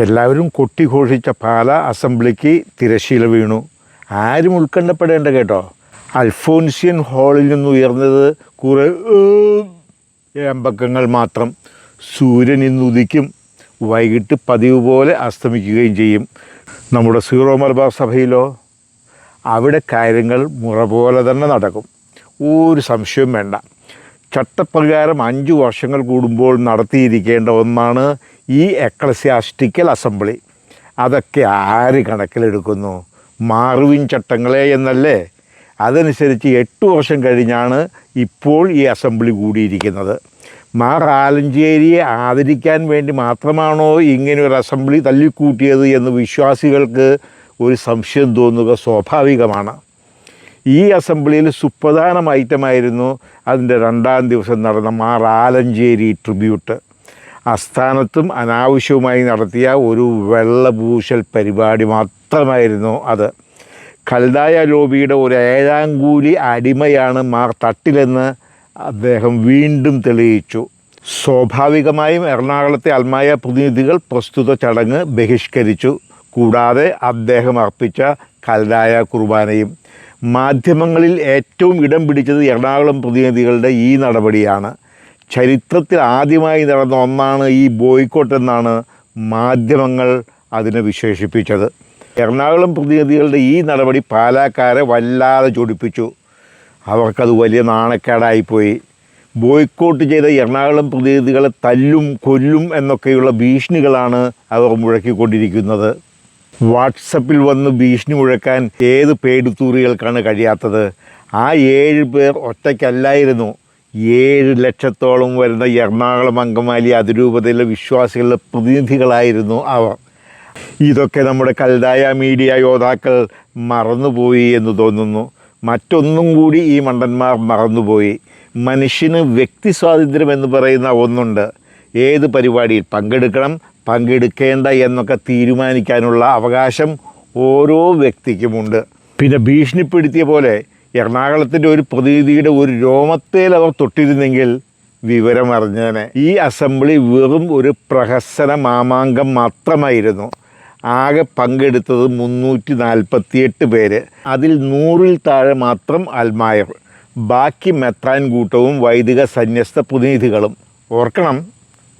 എല്ലാവരും കൊട്ടിഘോഷിച്ച പാല അസംബ്ലിക്ക് തിരശീല വീണു. ആരും ഉത്കണ്ഠപ്പെടേണ്ട കേട്ടോ. അൽഫോൻസിയൻ ഹാളിൽ നിന്ന് ഉയർന്നത് കുറേ എമ്പക്കങ്ങൾ മാത്രം. സൂര്യൻ ഇന്ന് ഉദിക്കും. വൈകിട്ട് പതിവ് പോലെ അസ്തമിക്കുകയും ചെയ്യും. നമ്മുടെ സീറോ മലബാർ സഭയിലോ? അവിടെ കാര്യങ്ങൾ മുറ പോലെ തന്നെ നടക്കും. ഒരു സംശയവും വേണ്ട. ചട്ടപ്രകാരം അഞ്ച് വർഷങ്ങൾ കൂടുമ്പോൾ നടത്തിയിരിക്കേണ്ട ഒന്നാണ് ഈ എക്ലസ്യാസ്റ്റിക്കൽ അസംബ്ലി. അതൊക്കെ ആര് കണക്കിലെടുക്കുന്നു? മാറുവിൻ ചട്ടങ്ങളെ എന്നല്ലേ? അതനുസരിച്ച് എട്ട് വർഷം കഴിഞ്ഞാണ് ഇപ്പോൾ ഈ അസംബ്ലി കൂടിയിരിക്കുന്നത്. മാർ ആലഞ്ചേരിയെ ആദരിക്കാൻ വേണ്ടി മാത്രമാണോ ഇങ്ങനെ ഒരു അസംബ്ലി തല്ലിക്കൂട്ടിയത് എന്ന് വിശ്വാസികൾക്ക് ഒരു സംശയം തോന്നുക സ്വാഭാവികമാണ്. ഈ അസംബ്ലിയിൽ സുപ്രധാന ഐറ്റമായിരുന്നു അതിന്റെ രണ്ടാം ദിവസം നടന്ന മാർ ആലഞ്ചേരി ട്രിബ്യൂട്ട്. ആസ്ഥാനത്തും അനാവശ്യവുമായി നടത്തിയ ഒരു വെള്ളപൂശൽ പരിപാടി മാത്രമായിരുന്നു അത്. കൽദായ ലോബിയുടെ ഒരു ഏഴാം കൂലി അടിമയാണ് മാർ തട്ടിലെന്ന് അദ്ദേഹം വീണ്ടും തെളിയിച്ചു. സ്വാഭാവികമായും എറണാകുളത്തെ അൽമായ പ്രതിനിധികൾ പ്രസ്തുത ചടങ്ങ് ബഹിഷ്കരിച്ചു. കൂടാതെ അദ്ദേഹം അർപ്പിച്ച കൽദായ കുർബാനയും മാധ്യമങ്ങളിൽ ഏറ്റവും ഇടം പിടിച്ചത് എറണാകുളം പ്രതിനിധികളുടെ ഈ നടപടിയാണ്. ചരിത്രത്തിൽ ആദ്യമായി നടന്ന ഒന്നാണ് ഈ ബോയ്ക്കോട്ട് എന്നാണ് മാധ്യമങ്ങൾ അതിനെ വിശേഷിപ്പിച്ചത്. എറണാകുളം പ്രതിനിധികളുടെ ഈ നടപടി പാലാക്കാരെ വല്ലാതെ ചൊടിപ്പിച്ചു. അവർക്കത് വലിയ നാണക്കേടായിപ്പോയി. ബോയ്ക്കോട്ട് ചെയ്ത എറണാകുളം പ്രതിനിധികളെ തല്ലും കൊല്ലും എന്നൊക്കെയുള്ള ഭീഷണികളാണ് അവർ മുഴക്കിക്കൊണ്ടിരിക്കുന്നത്. വാട്സപ്പിൽ വന്ന് ഭീഷണി മുഴക്കാൻ ഏത് പേടുത്തൂറികൾക്കാണ് കഴിയാത്തത്? ആ ഏഴ് പേർ ഒറ്റയ്ക്കല്ലായിരുന്നു. ഏഴ് ലക്ഷത്തോളം വരുന്ന എറണാകുളം അങ്കമാലി അതിരൂപതയിലെ വിശ്വാസികളുടെ പ്രതിനിധികളായിരുന്നു അവർ. ഇതൊക്കെ നമ്മുടെ കൽതായ മീഡിയ യോദ്ധാക്കൾ മറന്നുപോയി എന്ന് തോന്നുന്നു. മറ്റൊന്നും കൂടി ഈ മണ്ടന്മാർ മറന്നുപോയി. മനുഷ്യന് വ്യക്തി സ്വാതന്ത്ര്യം എന്ന് പറയുന്ന ഒന്നുണ്ട്. ഏത് പരിപാടിയിൽ പങ്കെടുക്കണം പങ്കെടുക്കേണ്ട എന്നൊക്കെ തീരുമാനിക്കാനുള്ള അവകാശം ഓരോ വ്യക്തിക്കുമുണ്ട്. പിന്നെ ഭീഷണിപ്പെടുത്തിയ പോലെ എറണാകുളത്തിന്റെ ഒരു പ്രതിനിധിയുടെ ഒരു രോമത്തേൽ അവർ തൊട്ടിരുന്നെങ്കിൽ വിവരമറിഞ്ഞേനെ ഈ അസംബ്ലി വെറും ഒരു പ്രഹസന മാമാങ്കം മാത്രമായിരുന്നു. ആകെ പങ്കെടുത്തത് മുന്നൂറ്റി നാൽപ്പത്തിയെട്ട് പേര്. അതിൽ നൂറിൽ താഴെ മാത്രം അൽമായർ. ബാക്കി മെത്രാൻ കൂട്ടവും വൈദിക സന്യസ്ത പ്രതിനിധികളും. ഓർക്കണം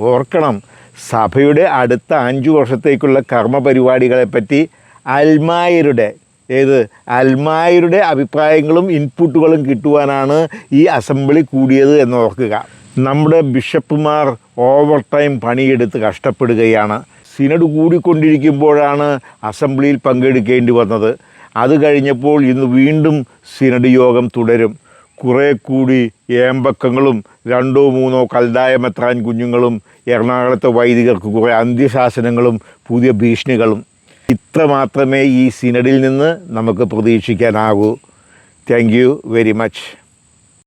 ഓർക്കണം. സഭയുടെ അടുത്ത അഞ്ചു വർഷത്തേക്കുള്ള കർമ്മ പരിപാടികളെപ്പറ്റി അൽമായരുടെ ഏത്? അൽമായരുടെ അഭിപ്രായങ്ങളും ഇൻപുട്ടുകളും കിട്ടുവാനാണ് ഈ അസംബ്ലി കൂടിയത് എന്ന് ഓർക്കുക. നമ്മുടെ ബിഷപ്പുമാർ ഓവർ ടൈം പണിയെടുത്ത് കഷ്ടപ്പെടുകയാണ്. സിനഡ് കൂടിക്കൊണ്ടിരിക്കുമ്പോഴാണ് അസംബ്ലിയിൽ പങ്കെടുക്കേണ്ടി വന്നത്. അത് കഴിഞ്ഞപ്പോൾ ഇന്ന് വീണ്ടും സിനഡ് യോഗം തുടരും. കുറേ കൂടി ഏമ്പക്കങ്ങളും രണ്ടോ മൂന്നോ കൽതായ മെത്രാൻ കുഞ്ഞുങ്ങളും എറണാകുളത്തെ വൈദികർക്ക് കുറേ അന്ത്യശാസനങ്ങളും പുതിയ ഭീഷണികളും. ഇത്ര മാത്രമേ ഈ സിനഡിൽ നിന്ന് നമുക്ക് പ്രതീക്ഷിക്കാനാകൂ. Thank you very much